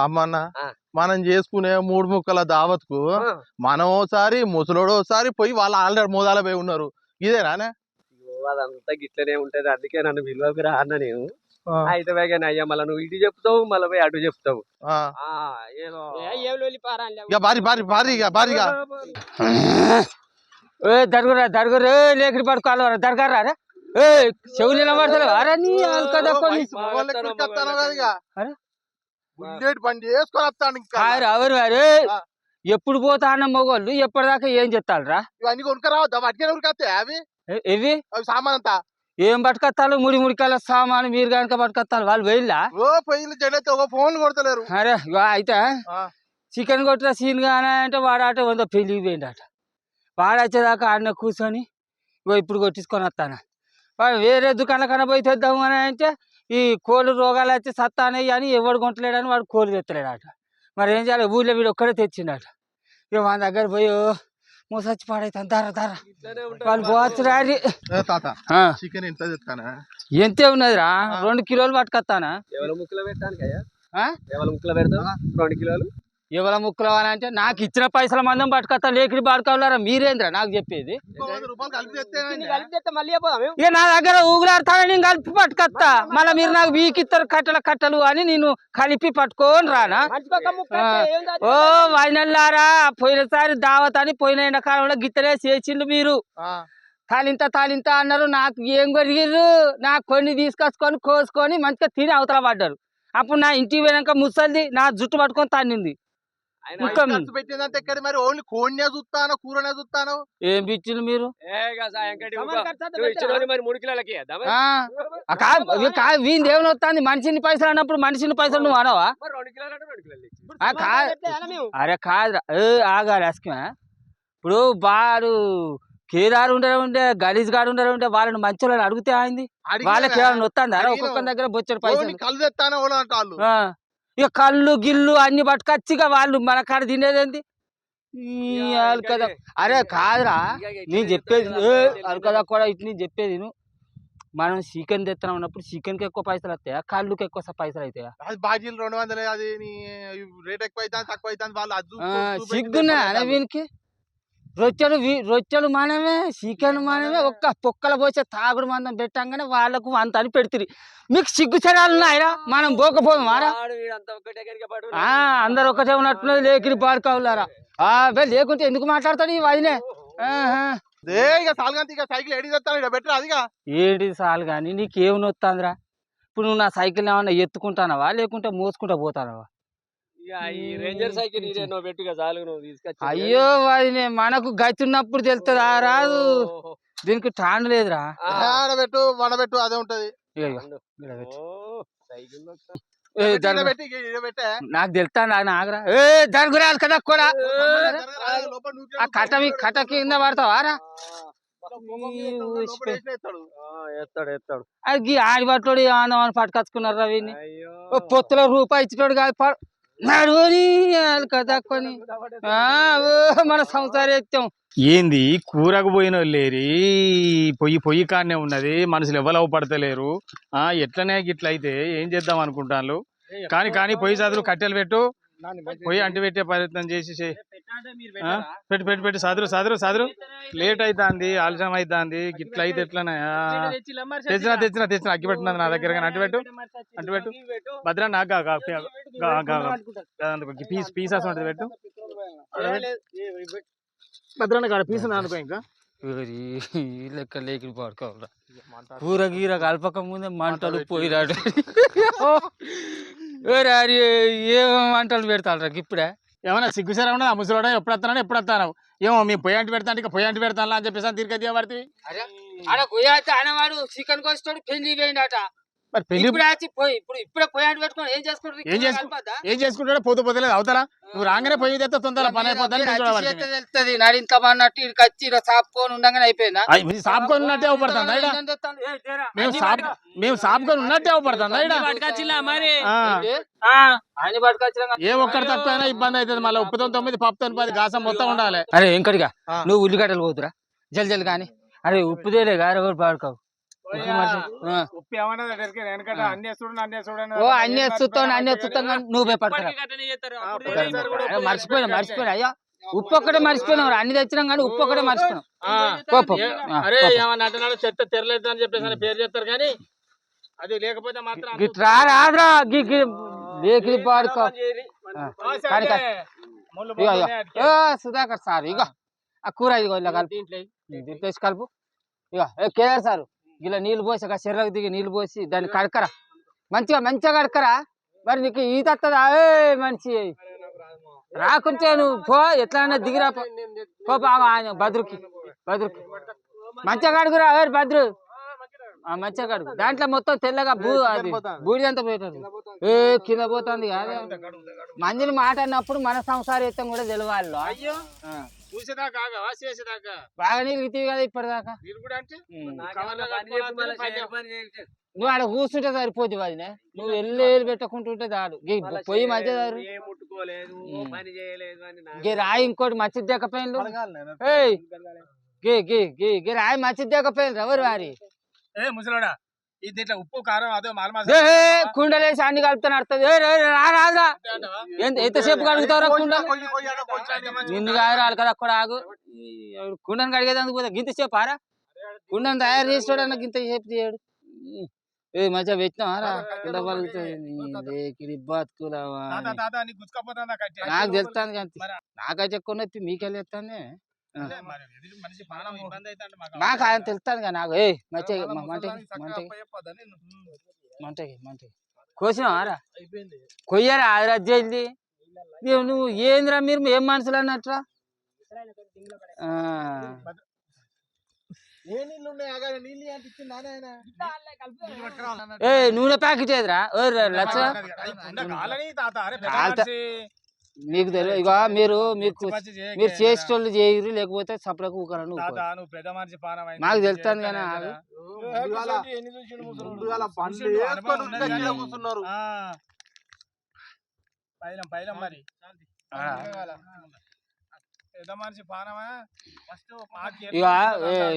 సమ్మన్న ఆ. మనం చేసుకునే మూడు ముక్కల దావత్కు మనం ఓసారి ముసలోడు ఓసారి పోయి వాళ్ళు ఆల్రెడీ మోదాల పోయి ఉన్నారు ఇదేనా అదంతా గిట్లనే ఉంటది అందుకే నన్ను విలువకు రా అన్న నేను అయితే వేగానే అయ్యా మళ్ళీ నువ్వు ఇటు చెప్తావు మళ్ళీ పోయి అటు చెప్తావు భారీ భారీ భారీ ఇక భారీగా ఏ దరుగురా దరుగురు లేకరి పడుకోవాలి దరగారా రే ఏ చెవులు నిలబడతలేవు అరే నీ అల్కదా బండి వేసుకొని వస్తాను ఇంకా ఎవరు వారు. ఎప్పుడు పోతా అన్న మగోళ్ళు ఎప్పటిదాకా ఏం చెప్తారా ఇవన్నీ కొనుక్కరావద్దా? వాటికే ఉరికొస్తాయి అవి? ఇవి అవి సామాన్ అంతా ఏం పట్టుకొస్తాలు ముడి ముడికాల సామాను మీరు కనుక పట్టుకొస్తాను వాళ్ళు వెళ్ళా ఓ పొయ్యిలు జడైతే ఒక ఫోన్ కొడతలేరు. అరే అయితే. చికెన్ కొట్టిన సీన్ కానీ అంటే వాడాట వంద పెళ్ళికి పోయిండట. వాడు వచ్చేదాకా ఆడిన కూర్చొని ఇప్పుడు కొట్టించుకొని వస్తాను? వేరే దుకాణం కన్నా పోయి తెద్దాము అని అంటే ఈ కోళ్ళు రోగాలు వచ్చి సత్తానే అని ఎవడు కొంటలేడని వాడు కోళ్ళు తెత్తలేడట. మరి ఏం చేయాలి? ఊళ్ళో వీడు ఒక్కడే తెచ్చిండట. ఇక మన దగ్గర పోయి మూసచ్చి పాడైతాను ధర ఉంటది వాళ్ళు పోవచ్చు రారి ఏ తాత ఆ, చికెన్ ఎంత తెస్తానా ఎంతే ఉన్నదిరా? రెండు కిలోలు పట్టుకొస్తానా ఎవరి ముక్కలు? ఎవరి ముక్కలు పెడతావు రెండు కిలోలు? ఎవరి ముక్కలు అని అంటే నాకు ఇచ్చిన పైసల మందం పట్టుకొస్తా లేకిడి పట్టుకోవాలరా మీరేంద్రా నాకు చెప్పేది? ఇంకో నా దగ్గర ఊగులాడతాను నేను కలిపి పట్టుకొస్తా. మళ్ళీ మీరు నాకు వీకిత్తరు కట్టల కట్టలు అని నేను కలిపి పట్టుకొని రానా. ఓ వైనల్లారా పోయినసారి దావత్ అని పోయిన ఎండాకాలంలో గిత్తలే చేసిండు మీరు. తాలింత తాలింత అన్నారు నాకు ఏం కొరిగిర్రు? నాకు కొన్ని తీసుకొచ్చుకొని కోసుకొని మంచిగా తిని అవతల పడ్డారు. అప్పుడు నా ఇంటికి పోయినాక ముసలిది నా జుట్టు పట్టుకొని తన్నింది. ఖర్చు పెట్టిందంటే ఎక్కడ మరి? ఓన్లీ కోడినే చూస్తాను కూరనే చూస్తాను? ఏం పిచ్చిలు మీరు? కాదు కాదు వీని దేవుని వస్తుంది. మనిషిని పైసలు అన్నప్పుడు మనిషిని పైసలు నువ్వు అనవా? కాదు అరే కాదురా. ఏ ఆగాలి అస్కమే. ఇప్పుడు వాడు కేదారు ఉండే ఉండే గలీజ్ గాడు ఉండే ఉండే వాళ్ళని మంచి వాళ్ళని అడిగితే అయింది వాళ్ళకి ఏమైనా వస్తుంది అరే. ఒక్కొక్క దగ్గర బొచ్చడు పైసలు. కళ్ళు తెస్తాను వాళ్ళు ఇక కళ్ళు గిల్లు అన్ని పట్టుకొచ్చిగా వాళ్ళు మన కాడ తినేదేంది? ఈ అల్కదా అరే కాదురా నేను చెప్పేది అల్కదా కూడా ఇటు నేను చెప్పేది. మనం చికెన్ తెస్తున్నాం అన్నప్పుడు చికెన్కి ఎక్కువ పైసలు వస్తాయా? కళ్ళుకి ఎక్కువ స- పైసలు అవుతాయా అది బాజీలు రెండు వందలు అది నీ రేట్ ఎక్కువ అవుతుంది తక్కువ అవుతుంది వాళ్ళు అది ఆ, చూపు- చూపెట్టి సిగ్గున్నా అనే తెస్తారు. వీనికి? రొట్టెలు వీ- రొట్టెలు మనమే చికెన్ మనమే ఒక్క పొక్కల పోసే తాగుడు మందం పెట్టంగానే వాళ్ళకు అంత అని పెడుతుంది మీకు సిగ్గు చరాలు ఉన్నాయరా? మనం పోకపోదాం. ఆ, అందరు ఒకటే ఉన్నట్టున్నది లేకిరి పాడుకోవాలరా. లేకుంటే ఎందుకు మాట్లాడతాడు ఈ వదినే? ఏంటి చాలు కానీ నీకేం నొత్తాందిరా? ఇప్పుడు నువ్వు నా సైకిల్ ఏమన్నా ఎత్తుకుంటానవా? లేకుంటే మోసుకుంటా పోతానవా? అయ్యో వదినే మనకు గతి ఉన్నప్పుడు తెలుస్తుంది? ఆ రాదు. దీనికి టాండ్ లేదురా. ఆ. ఆడబెట్టు వడబెట్టు అదే ఉంటది. నాకు తెలుస్తా నాకు ఆగరా ఏ జరుగురాలు కదా కూడా ఆ కట్ట మీ కట్ట కింద పడతావా? రా. లోపల ఊసిపోయి. వేసిన ఎత్తాడు. ఆ, ఎత్తాడు ఎత్తాడు. అది ఆడి పట్టుడు ఆందమని పట్టుకొచ్చుకున్నారు రవిని అయ్యో. ఓ పొత్తులో రూపాయి ఇచ్చినోడు కాదు నడువని కొని మన సంసారం ఎత్తాం. ఏంది కూరకు పోయిన లేరి పొయ్యి పొయ్యి కాడనే ఉన్నది మనుషులు ఎవరు పడతలేరు. ఆ ఎట్లనే గిట్ల అయితే ఏం చేద్దాం అనుకుంటాను కానీ కానీ పొయ్యి చదువు కట్టెలు పెట్టు. పొయ్యి అంటి పెట్టే ప్రయత్నం చేసి? పెట్టు పెట్టు పెట్టు. సదురు సదురు సదురు లేట్ అవుతుంది ఆలస్యం అవుతుంది గిట్ల అయితే ఎట్లనే? తెచ్చిన తెచ్చిన తెచ్చిన. అగ్గి పెట్టినది నా దగ్గర కానీ అంటి పెట్టు. అంటి పెట్టు. భద్ర నాకు పీస్ పీసెస్ ఉంటుంది పెట్టు. భద్రాన్ని కాడ పీస్ అనుకో ఇంకా? లెక్క లేకి పడుకోవాలరా. కూర గీర కలపక ముందే మంటలు పోయిరాడు. అరే ఏం మంటలు పెడతాడు ఇప్పుడే? ఏమన్నా సిగ్గుసారా ఉండదు ముసలోడా ఎప్పుడు వస్తానో ఎప్పుడు వస్తాను. ఏమో మేము పొయ్యి అంటి పెడతాను ఇక పొయ్యి అంటి పెడతాను అని చెప్పేసి తిరిగి తీయబడితే ఆడ పోయాట అనేవాడు చికెన్ కోస్తాడు పెళ్ళి పోయిండట మరి పెళ్ళి ఇప్పుడు వచ్చి పోయి ఇప్పుడు ఇప్పుడే పోయాడు పెట్టుకొని ఏం చేసుకుంటారు? ఏం చేసుకు- ఏం చేసుకుంటాడో పోతూ పోతలేదు అవుతారా నువ్వు రాగానే పొయ్యి తెస్తే తొందరగా పని అయిపోతాను తెలుస్తుంది. నడింత అన్నట్టు ఇక్కడికి వచ్చి ఇక్కడ సాపుకొని ఉండగానే అయిపోయిందా? సాపుకొని ఉన్నట్టే అవపడుతుంది మేము సాప్ మేము సాపుకొని ఉన్నట్టే అవపడుతుంది మరి. ఏ ఒక్కటి తక్కువైనా ఇబ్బంది అవుతుంది మళ్ళీ ఉప్పుతో తొమ్మిది పప్పుతో పది గాసం మొత్తం ఉండాలి. అరే ఇంకటిగా. నువ్వు ఉల్లిగడ్డలు పోతురా? జల్ జల్ కానీ అరే ఉప్పుదేలే గారు కూడా పాడుకోవు? అన్నీ కానీ నువ్వే పడతారా మర్చిపోయినా మర్చిపోయినా అయ్యా ఉప్పు ఒక్కటే మర్చిపోయినావు అన్ని తెచ్చినాం కానీ ఉప్పు ఒక్కటే మర్చిపోయినాం. అరే. ఏమన్నా అంటున్నాడు చెత్త తెరలేదు అని చెప్పేసి అని పేరు చెప్తారు కానీ అది లేకపోతే మాత్రం గిట్ రా రాదురా పోతున్నాయి ఏ సుధాకర్ సార్ ఇగో. ఆ కూర ఇగో ఇలా కలుపు. కలుపు. ఇగో ఏ కేఆర్ సార్. ఇలా నీళ్ళు పోసి ఒక చెర్రకు దిగి నీళ్ళు పోసి దాన్ని కడకరా. మంచిగా మంచిగా కడకరా. మరి నీకు ఈత వస్తుందా ఏ మంచి రాకుంటే నువ్వు పో ఎట్లా దిగిరా పో. పో బాగా ఆయన బద్రుకి బద్రుకి. మంచిగా కడుగురా ఏ బద్రు. ఆ, మంచిగా కడుగు. దాంట్లో మొత్తం తెల్లగా బూ అది బూడి అంతా పోతుంది ఏ కింద పోతుంది కాదు. మందిని మాట అన్నప్పుడు మన సంసారిత్వం కూడా తెలవాలి. అయ్యో. చూసేదాకా ఆగవా? చేసేదాకా? బాగా నీళ్ళు ఇటీవి కదా ఇప్పటిదాకా? కూడా అంటే నువ్వు ఆడ కూర్చుంటే సరిపోద్ది వదినే నువ్వు వెళ్ళి వెళ్ళి పెట్టుకుంటుంటే దాడు గీ పొయ్యి మంచిగా దారు. గీ రాయి ఇంకోటి మంచిది దెక్కపోయిండు ఏయ్. గీ గీ గీ గీ రాయి మంచిది దెక్కపోయింది ఎవరు వారి? ఏ ముసలోడా? దీంట్లో ఉప్పు కారం అదో మాల కుండలేసి అన్ని కలుపుతాను అడుతుంది ఏ రే, రే, రా. రాదురా ఎంత ఎంతసేపు కడుగుతావురా కుండ? నిన్ను కాదు కదా అక్కడ ఆగు. కుండను కడిగేదానికి పోతే గింత సేపు ఆరా? కుండను తయారు చేసాడు గింత సేపు చేయడు. ఏ మంచిగా పెట్టినా రా కుండ పలుకుతుంది బతుకులవా? నీకు తెలుస్తాను కానీ నాకైతే ఎక్కువ నొప్పి మీకెళ్ళి ఎత్తానే నాకు ఆయన తెలుస్తాను కానీ నాకు. ఏ మంచిగా చాలా మంటకి మంటకి అప్పచెప్పొద్దా నిన్ను? మంటకి మంటకి కోసినావా రా? కొయ్యరా ఆదిరా జల్ది? నువ్వు నువ్వు ఏందిరా మీరు ఏం మనుషులు అన్నట్రా? ఆ, ఏ నూనె ప్యాకెట్ ఏదిరా ఓ మీకు తెలియదు ఇక మీరు మీకు. మీరు చేసేటోళ్ళు చేయరు లేకపోతే సపరకు ఊకరని నువ్వు తెలుస్తాను కానీ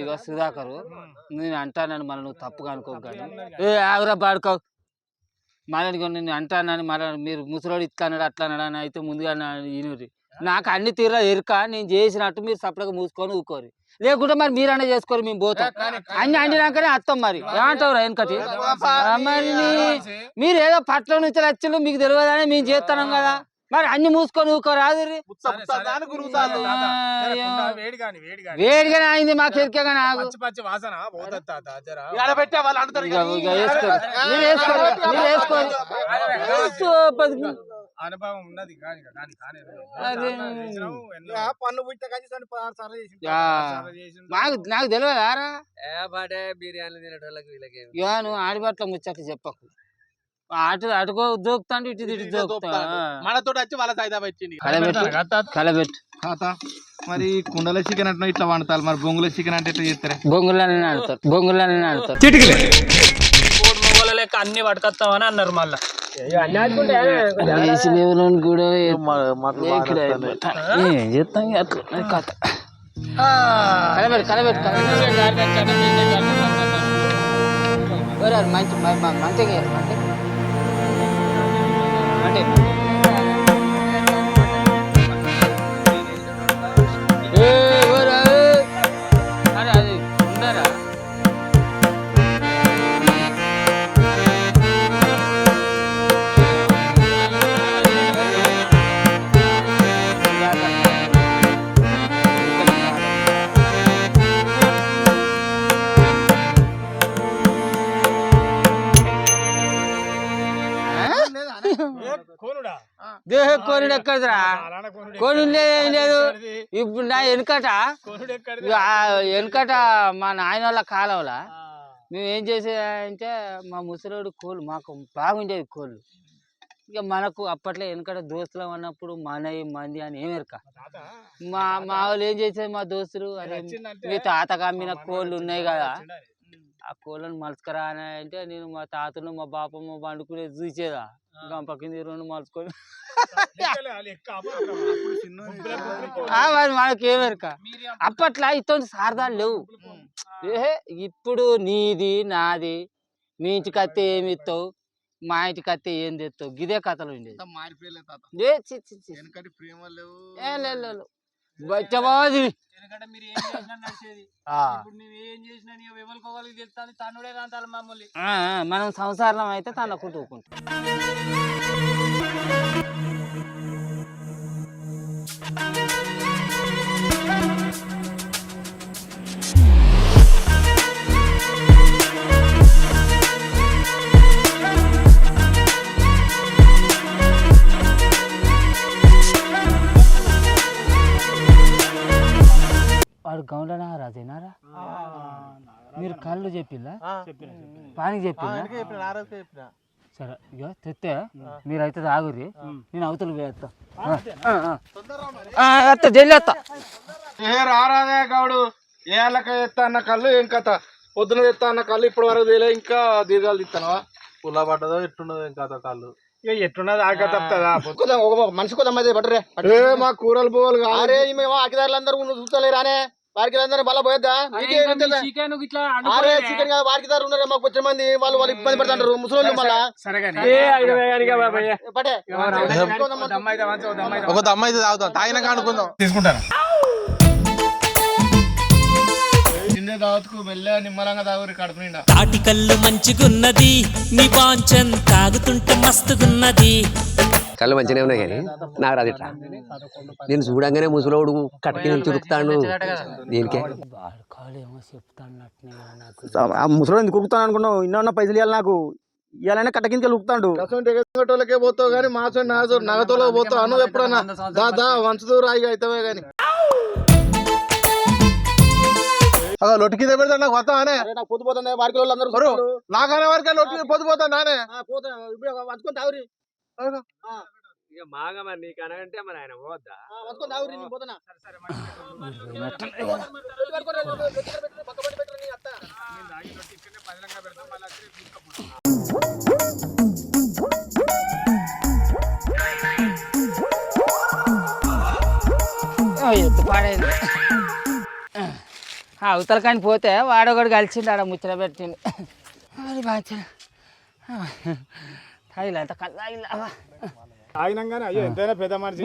ఇక సుధాకరు నేను అంటానని మళ్ళీ నువ్వు తప్పుగా అనుకోకు కానీ. ఏ ఆగురా పాడుకో. మళ్ళీ నేను అంటానని మళ్ళీ మీరు ముసలోడు ఇట్లా అన్నాడు అట్లా అన్నాడు అని అయితే ముందుగా ఈనూరి నాకు అన్ని తీరా ఎరుక నేను చేసినట్టు మీరు సపరేట్గా మూసుకొని ఊకోరు లేకుంటే మరి మీరన్నా చేసుకోరు మేము పోతాం. అన్ని అండినాకనే అత్తం మరి. ఏమంటావు రా వెనకటి? మరి ఏదో పట్ల నుంచి వచ్చిండ్రు మీకు తెలియదని మేము చేస్తున్నాం కదా. మరి అన్ని మూసుకొని ఊకోరు అది ఉత్త ఉత్త దాని గురుగుతాలు. వేడి కాని వేడి కాని వేడిగానే అయింది మాకు ఎరికేగా నాకు అనుభవం ఉన్నది. నాకు నాకు తెలియదా రా? ఏ పాటే బిర్యానీ తినేటోళ్ళకి వీళ్ళకి నువ్వు ఆడిబట్ల ముచ్చట చెప్పకు. అటు అటుకో దూకుతాండు ఇటు ఇటు ఇటు దూకుతా దూకుతాండు. మనతో వచ్చి వాళ్ళ సైదా పెట్టింది కలబెట్టు కలబెట్టు తాత మరి కుండల చికెన్ అంటే ఇట్లా వండుతారు మరి బొంగుల చికెన్ అంటే ఎట్లా చేస్తారా బొంగులని ఆడతారు బొంగులని ఆడతారు మొగోళ్ళ లెక్క అన్ని పట్టుకొస్తామని అన్నారు మళ్ళా దేశ దేవుని కూడా ఇక్కడ ఏం చేస్తాం ఇక అట్లా అది కథ కలబెట్టు కలబెట్టు కలబెట్టు ఒరే, అది మంచి మ- మ- మంచిగా చేయాలి, మంచిగా. అంటే దేహ కోరుడు ఎక్కడిదిరా? అలాన కోనుడు లేదు? ఇప్పుడు నా వెనకట కోనుడు వెనకట మా నాయన వాళ్ళ కాలంలో. మేము ఏం చేసేదంటే మా ముసలోడు కోళ్ళు మాకు బాగుండేది కోళ్ళు. ఇక మనకు అప్పట్లో వెనకట దోస్తులు అన్నప్పుడు మనవి మంది అని ఏం ఎరక. తాత? మా మా వాళ్ళు ఏం చేసేది మా దోస్తులు? అరే వచ్చిందంటే మీ తాతకు అమ్మిన కోళ్ళు ఉన్నాయి కదా. ఆ కోళ్ళని మలుచుకరా అని అంటే నేను మా తాతను మా బాపమ్మ పండుకునే చూసేదా. గంప కింద రెండు మలుచుకొని. ఆ, మరి మనకేమెరక అప్పట్లో ఇటువంటి సారదాలు లేవు. ఏహే ఇప్పుడు నీది నాది మీ ఇంటికి అత్తే ఏమి ఇస్తావు? మా ఇంటికి అత్తే ఏం తెస్తావు? గిదే కథలు ఉండేది ఏ చి ఎందుకంటే మీరు ఏం చేసినా నడిచేది. ఆ. ఇప్పుడు నువ్వు ఏం చేసినా నీ ఎవరికోగలిగి తెలుస్తాను తన్నుడే కాంతాలి మమ్మల్ని. ఆ, ఆ, మనం సంసారం అయితే తనకుంటూ ఊకుంటాం వాడు గౌండ నారాజేనారా మీరు కళ్ళు చెప్పిల్లా? ఆ. పానికి చెప్పిందా సరే ఇక తెస్తే మీరైతే తాగురి నేను అవతల వేస్తా. అత్త జల్లి అత్త ఏ రారాదే గౌడు ఏ అల్లక ఎత్తా అన్న కళ్ళు ఏం కథ? పొద్దున ఎత్తా అన్న కళ్ళు ఇప్పటి వరకు తేలే ఇంకా దీర్ఘాలు తీస్తానవా? పుల్ల పడ్డదో ఎట్టున్నదో ఇంకా కాళ్ళు? ఇక ఎట్టున్నది ఆక తప్పుతుందా మనిషి కొద్దాం మా కూరలు పోవాలి ఆకిదారులు అందరూ చూస్తలేరానే? వారికి అందరూ బల పోయొద్దా? మీకే ఉంటుందా? చికెన్ చికెన్ వారికి దారు ఉన్నారు మాకు వచ్చిన మంది వాళ్ళు వాళ్ళు ఇబ్బంది పడుతుంటారు. ముసలి మళ్ళా. దమ్మైతే దమ్మైతే ఒక దమ్మ అయితే తాగుతాం. తాగినాక అనుకుందాం. తీసుకుంటాను తాటికల్లు మంచిగున్నది నీ బాంచన్ తాగుతుంటే మస్తుగున్నది. కళ్ళు మంచిగానే ఉన్నాయి కానీ నాకు రాదు ఇట్లా నేను చూడంగానే ముసలోడు కట్టకి నుంచి చురుకుతాడు దీనికే. ఆ ముసలి ఎందుకు ఉరుకుతాను అనుకున్నావు? ఇన్న ఉన్న పైసలు ఇవ్వాలి నాకు. ఇవ్వాలనే కట్ట కిందకి ఉరుకుతాడు. కసంటి ఎగటోళ్ళకే పోతావు కానీ మాసం నాజు నగతోలో పోతావు. అను ఎప్పుడన్నా? దా దా వంచదు రాయిగా అవుతావే కానీ. అగో లొట్టు కింద పెడతా నాకు వస్తా అనే. నాకు పొద్దు పోతుంది వారికి వాళ్ళు అందరూ. నాకనే వరకే లొట్టు పొద్దుపోతా నానే పోతా ఇప్పుడు వంచుకొని తాగురి. ఇక మాగా మరి నీకు అనగంటే మరి ఆయన పోద్దా? ఎత్తు పాడైంది అవతల కానీ పోతే వాడొకడు కలిసిండు ఆడ ముచ్చట పెట్టిండు. అది బాగా తాగిలా తాగినాగానే అయ్యో ఎంతైనా పెద్ద మనిషి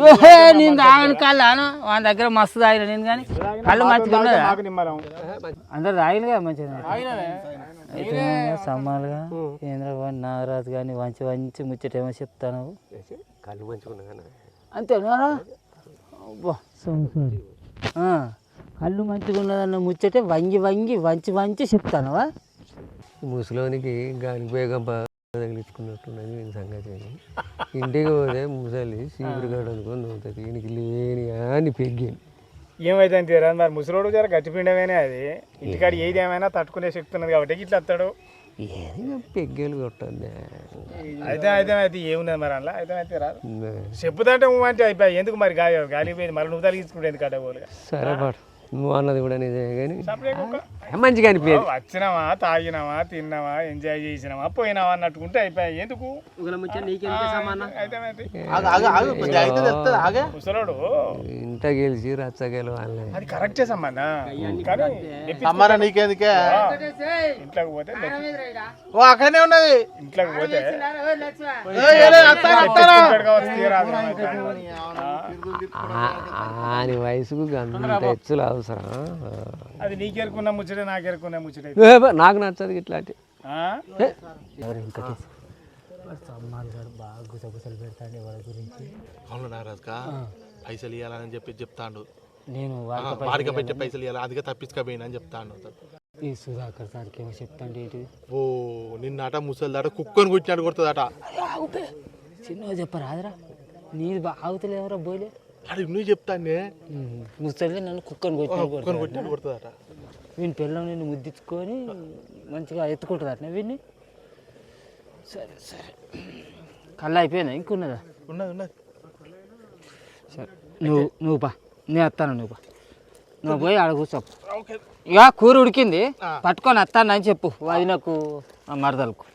నేను తాగను కళ్ళాను వాళ్ళ దగ్గర మస్తు తాగిన నేను కానీ కళ్ళు మంచిగా అందరు తాగిన కదా మంచిగా. అయితే సమ్మాలుగా కేంద్రబాబు నాగరాజు కానీ మంచి మంచి ముచ్చటేమో చెప్తాను. కళ్ళు మంచుకున్నా సంసారి. ఆ, కళ్ళు మంచిగా ఉన్నదన్న ముచ్చటే వంగి వంగి వంచి వంచి చెప్తానవా? ముసలోనికి గాలికి బేగం తగిలించుకున్నట్టున్నది నేను సంగతి. అని. ఇంటికి పోతే ముసలి సీపురు గడ అనుకొని ఉంటుంది ఈయనకి లేని అని పెగ్గింది. ఏమైతే తీరా మరి ముసలోడు జర గట్టిపిండమేనే అది. ఇంటికాడ ఏది ఏమైనా తట్టుకునే శక్తి ఉన్నది కాబట్టి ఇట్లా వస్తాడు ఏది పెగ్గేలు కొట్టండి అయితే అయితే అయితే ఏమున్నది మరి అలా అయితే అయితే రాదు. చెప్పుదంటే అంటే అయిపోయి ఎందుకు మరి గాలి గాలి పోయింది? మరి నువ్వు తలిగించుకుంటే ఎందుకు కట్టబోలుగా సరే పాడు. నువ్వు అన్నది కూడా నిజమే కానీ మంచిగా అనిపించదు వచ్చినావా తాగినావా తిన్నావా ఎంజాయ్ చేసినావా పోయినావా అన్నట్టుకుంటే అయిపోయాయి ఎందుకు ముసలోడు ఇంట గెలిచి రచ్చ గెలవాలి అది కరెక్టే సంబంధ అమ్మారా నీకెందుకే ఇంట్లోకి పోతే ఓ అక్కడనే ఉన్నది ఇంట్లోకి పోతే ఆయన వయసుకు అంత హెచ్చులు అవసరం అది నీకెరుకున్న ముచ్చటే నాకెరుకున్న ముచ్చటే. నాకు నచ్చదు ఇట్లాంటి? ఎవరు సమ్మాల్ గారు బాగా గుసగుసలు పెడతాండి వాళ్ళ గురించి. అవును నారాజుకా పైసలు ఇవ్వాలని చెప్పి చెప్తాండు. నేను వాడికి పెట్టే పైసలు ఇవ్వాలి అదిగా తప్పించుకపోయినా అని చెప్తాండు ఈ సుధాకర్ సార్కి ఏమో చెప్తాండి ఏంటిది ఓ నిన్నట ముసలిదాట కుక్కని కుట్టినట్టు కొడుతుందట. చిన్నగా చెప్పరాదురా. నీది బాగుతలేవరా బోలే అది నువ్వు చెప్తానే? ముసలి నన్ను కుక్కని కొట్టిన కొట్టినట్టు కొడుతుందట. వీని పిల్లలు నిన్ను ముద్దించుకొని మంచిగా ఎత్తుకుంటుంది అట్నే వీడిని సరే సరే. కళ్ళు అయిపోయిందా ఇంకున్నదా? ఉన్నది ఉన్నది. సరే. నువ్వు నువ్వు పా. నేను వస్తాను నువ్వు పా. నువ్వు పోయి ఆడ కూర్చో ఇక కూర ఉడికింది. పట్టుకొని వస్తానని చెప్పు. వదినకు ఆ మరదలకు.